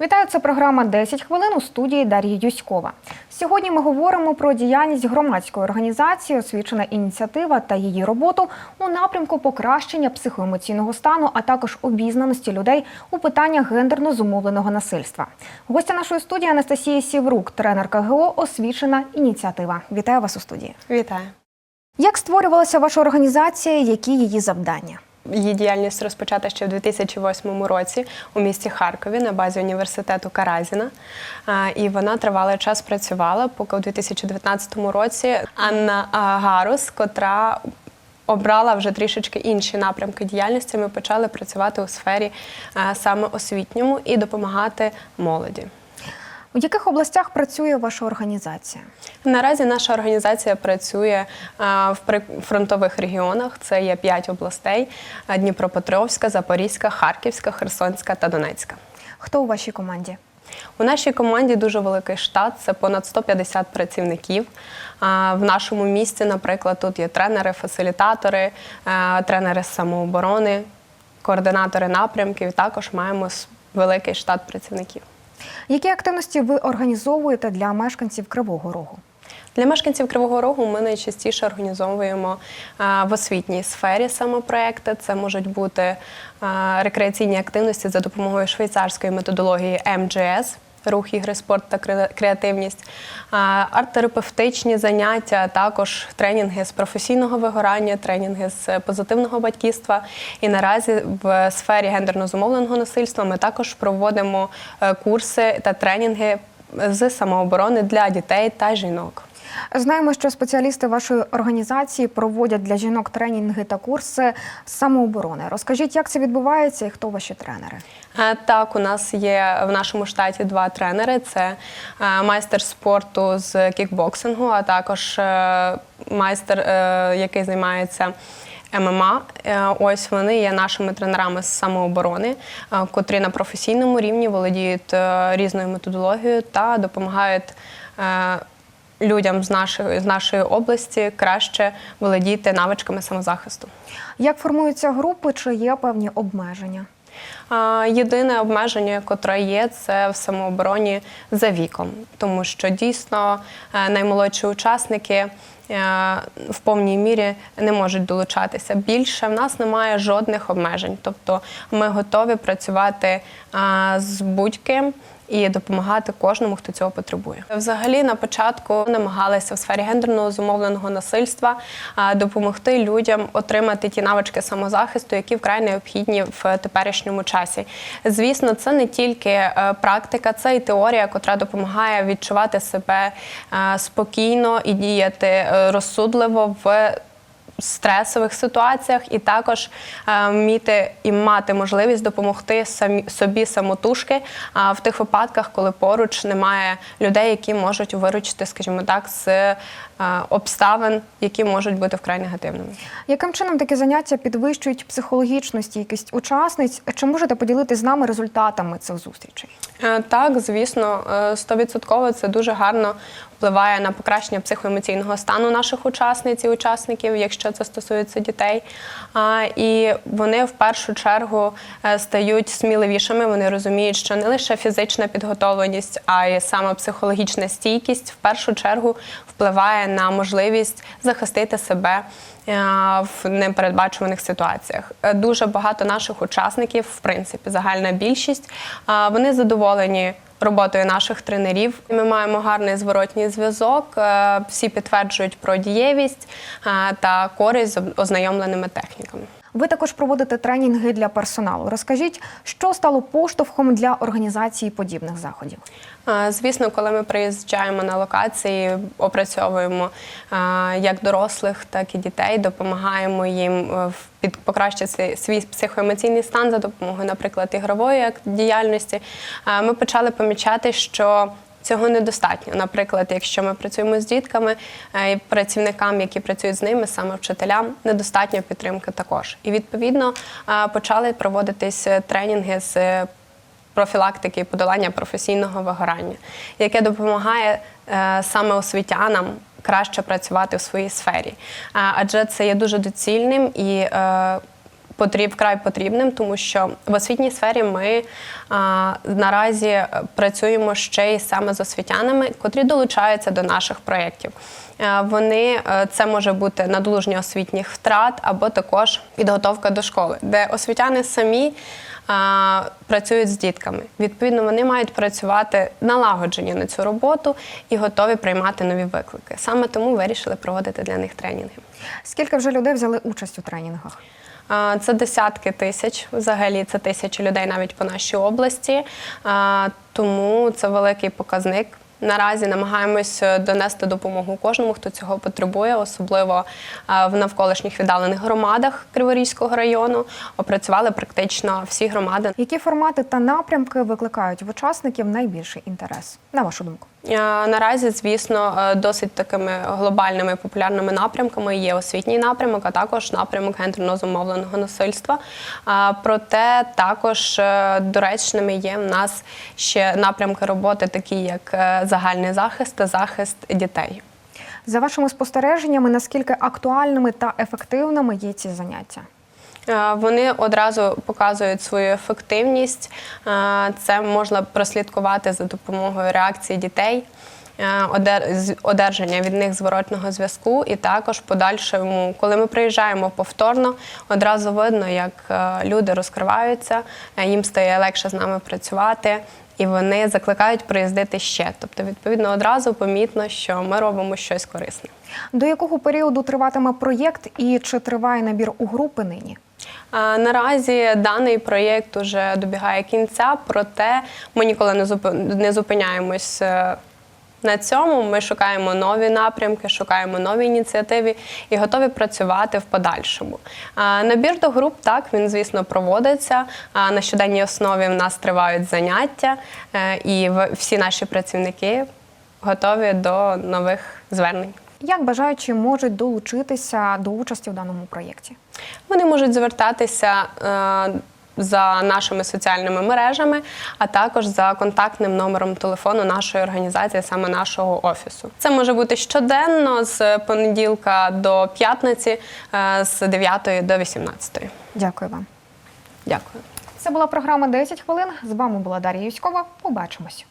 Вітаю, це програма «10 хвилин у студії Дар'ї Юськова. Сьогодні ми говоримо про діяльність громадської організації, освічена ініціатива та її роботу у напрямку покращення психоемоційного стану, а також обізнаності людей у питаннях гендерно зумовленого насильства. Гостя нашої студії Анастасія Сіврук, тренерка ГО Освічена ініціатива. Вітаю вас у студії. Вітаю. Як створювалася ваша організація? Які її завдання? Її діяльність розпочата ще в 2008 році у місті Харкові на базі університету Каразіна. І вона тривалий час працювала, поки у 2019 році Анна Гарус, котра обрала вже трішечки інші напрямки діяльності, ми почали працювати у сфері саме освітньому і допомагати молоді. У яких областях працює ваша організація? Наразі наша організація працює в прифронтових регіонах. Це є п'ять областей: Дніпропетровська, Запорізька, Харківська, Херсонська та Донецька. Хто у вашій команді? У нашій команді дуже великий штат, це понад 150 працівників. В нашому місті, наприклад, тут є тренери, фасилітатори, тренери з самооборони, координатори напрямків. Також маємо великий штат працівників. Які активності ви організовуєте для мешканців Кривого Рогу? Для мешканців Кривого Рогу ми найчастіше організовуємо в освітній сфері саме проекти. Це можуть бути рекреаційні активності за допомогою швейцарської методології МГС. Рух, ігри, спорт та кре- креативність, арт-терапевтичні заняття, також тренінги з професійного вигорання, тренінги з позитивного батьківства. І наразі в сфері гендерно зумовленого насильства ми також проводимо е, курси та тренінги з самооборони для дітей та жінок. Знаємо, що спеціалісти вашої організації проводять для жінок тренінги та курси самооборони. Розкажіть, як це відбувається і хто ваші тренери? Е, Так, у нас є в нашому штаті два тренери: це е, майстер спорту з кікбоксингу, а також е, майстер, який займається. ММА, Е, ось вони є нашими тренерами з самооборони, котрі на професійному рівні володіють різною методологією та допомагають людям з нашої, з нашої області краще володіти навичками самозахисту. Як формуються групи, чи є певні обмеження? Єдине обмеження, котре є, це в самообороні за віком, тому що дійсно е, наймолодші учасники в повній мірі не можуть долучатися. Більше в нас немає жодних обмежень, тобто ми готові працювати з будь-ким. І допомагати кожному, хто цього потребує. Взагалі, на початку намагалися в сфері гендерного зумовленого насильства допомогти людям отримати ті навички самозахисту, які вкрай необхідні в теперішньому часі. Звісно, це не тільки е, практика, це і теорія, котра допомагає відчувати себе е, спокійно і діяти е, розсудливо в стресових ситуаціях, і також е, вміти і мати можливість допомогти самі собі самотужки в тих випадках, коли поруч немає людей, які можуть виручити, скажімо так, з обставин, які можуть бути вкрай негативними. Яким чином такі заняття підвищують психологічну стійкість учасниць? Чи можете поділитися з нами результатами цих зустрічей? Е, Так, звісно, е, стовідсотково це дуже гарно впливає на покращення психоемоційного стану наших учасниць і учасників, якщо це стосується дітей. І вони в першу чергу е, стають сміливішими. Вони розуміють, що не лише фізична підготовленість, а й саме психологічна стійкість в першу чергу впливає на можливість захистити себе е, в непередбачуваних ситуаціях. Е, Дуже багато наших учасників, в принципі, загальна більшість, а, вони задоволені. Роботою наших тренерів ми маємо гарний зворотній зв'язок. е, Всі підтверджують про дієвість е, та користь з ознайомленими техніками. Ви також проводите тренінги для персоналу. Розкажіть, що стало поштовхом для організації подібних заходів? Звісно, коли ми приїжджаємо на локації, опрацьовуємо як дорослих, так і дітей, допомагаємо їм е, під покращити свій психоемоційний стан за допомогою, наприклад, ігрової діяльності. Ми почали помічати, що Цього недостатньо. Наприклад, якщо ми працюємо з дітками е, і працівникам, які працюють з ними, саме вчителям, недостатньо підтримки також. І відповідно е, почали проводитись е, тренінги з профілактики і подолання професійного вигорання, яке допомагає саме освітянам краще працювати в своїй сфері. Адже це є дуже доцільним і потріб, вкрай потрібним, тому що в освітній сфері ми а, наразі е, працюємо ще й саме з освітянами, котрі долучаються до наших проєктів. Е, Вони е, це може бути надолуження освітніх втрат або також підготовка до школи, де освітяни самі а, працюють з дітками. Відповідно, вони мають працювати налагоджені на цю роботу і готові приймати нові виклики. Саме тому вирішили проводити для них тренінги. Скільки вже людей взяли участь у тренінгах? А, Це десятки тисяч, взагалі це тисячі людей навіть по нашій області. А, Тому це великий показник. Наразі намагаємось е, донести допомогу кожному, хто цього потребує, особливо е, в навколишніх віддалених громадах Криворізького району. Опрацювали практично всі громади. Які формати та напрямки викликають в учасників найбільший інтерес? На вашу думку? Е, Наразі, звісно, е, досить такими глобальними популярними напрямками є освітній напрямок, а також напрямок гендерно зумовленого насильства. Проте також е, доречними є в нас ще напрямки роботи, такі як е, загальний захист та захист дітей. За вашими спостереженнями, наскільки актуальними та ефективними є ці заняття? Е, Вони одразу показують свою ефективність. Е, Це можна прослідкувати за допомогою реакції дітей, е, одержання від них зворотного зв'язку, і також подальшому, коли ми приїжджаємо повторно, одразу видно, як люди розкриваються, їм стає легше з нами працювати. І вони закликають приїздити ще. Тобто, відповідно, одразу помітно, що ми робимо щось корисне. До якого періоду триватиме проєкт і чи триває набір у групи нині? Наразі даний проєкт уже добігає кінця, проте ми ніколи не зупиняємось е, на цьому. Ми шукаємо нові напрямки, шукаємо нові ініціативи і готові працювати в подальшому. Набір до груп так він, звісно, проводиться. На щоденній основі в нас тривають заняття, е, і всі наші працівники готові до нових звернень. Як бажаючі можуть долучитися до участі в даному проєкті? Вони можуть звертатися е, за нашими соціальними мережами, а також за контактним номером телефону нашої організації, саме нашого офісу. Це може бути щоденно з понеділка до п'ятниці, е, з 9 до 18. Дякую вам. Дякую. Це була програма «10 хвилин. З вами була Дар'я Юськова. Побачимось.